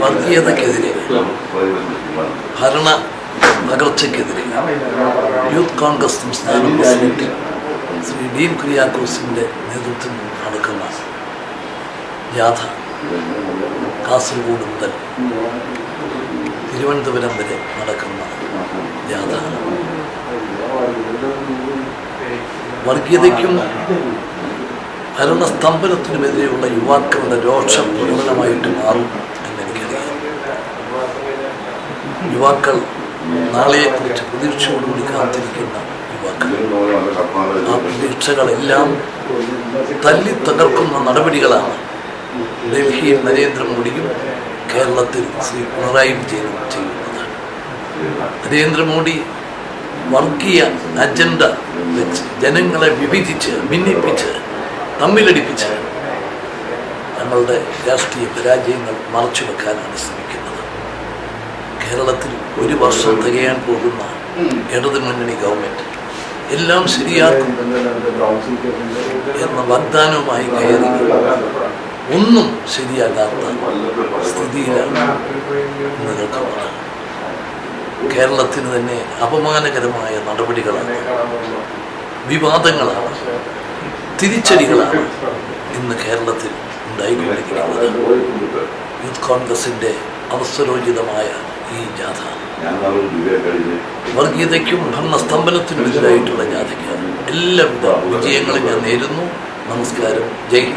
വർഗീയതക്കെതിരെ ഭരണ തകർച്ചക്കെതിരെ യൂത്ത് കോൺഗ്രസ് സംസ്ഥാന പ്രസിഡന്റ് ശ്രീ ഡീൻ കുര്യാക്കോസിന്റെ നേതൃത്വത്തിൽ നടക്കുന്ന ജാഥ കാസർഗോഡ് മുതൽ തിരുവനന്തപുരം വരെ നടക്കുന്ന ജാഥ. വർഗീയതയ്ക്കും ഭരണസ്തംഭനത്തിനുമെതിരെയുള്ള യുവാക്കളുടെ രോഷം പ്രകടനമായിട്ട് മാറും. യുവാക്കൾ നാളെയെക്കുറിച്ച് പ്രതീക്ഷയോടുകൂടി കാത്തിരിക്കുന്ന യുവാക്കൾ. ആ പ്രതീക്ഷകളെല്ലാം തല്ലി തകർക്കുന്ന നടപടികളാണ് ഡൽഹിയിൽ നരേന്ദ്രമോദിയും കേരളത്തിൽ ശ്രീ പിണറായി വിജയനും ചെയ്യുന്നത്. നരേന്ദ്രമോദി വർഗീയ അജണ്ട വെച്ച് ജനങ്ങളെ വിഭജിച്ച് ഭിന്നിപ്പിച്ച് തമ്മിലടിപ്പിച്ച് തങ്ങളുടെ രാഷ്ട്രീയ പരാജയങ്ങൾ മറച്ചു വെക്കാനാണ് ശ്രമിക്കുന്നത്. കേരളത്തിൽ ഒരു വർഷം തികയാൻ പോകുന്ന ഇടതുമുന്നണി ഗവൺമെന്റ് എല്ലാം ശരിയാക്കും എന്ന വാഗ്ദാനവുമായി കയറി. ഒന്നും ശരിയാകാത്ത സ്ഥിതിയിലാണ് നിൽക്കുന്നത് കേരളത്തിന് തന്നെ അപമാനകരമായ നടപടികളാണ് വിവാദങ്ങളാണ് തിരിച്ചടികളാണ് ഇന്ന് കേരളത്തിൽ ഉണ്ടായിക്കൊണ്ടിരിക്കുന്നത്. യൂത്ത് കോൺഗ്രസിന്റെ അവസരോചിതമായ ഈ ജാഥ. വർഗീയതയ്ക്കും ഭരണസ്തംഭനത്തിനും എതിരായിട്ടുള്ള ജാഥയ്ക്ക് എല്ലാവിധ വിജയങ്ങളും ഞാൻ നേരുന്നു. നമസ്കാരം. ജയ്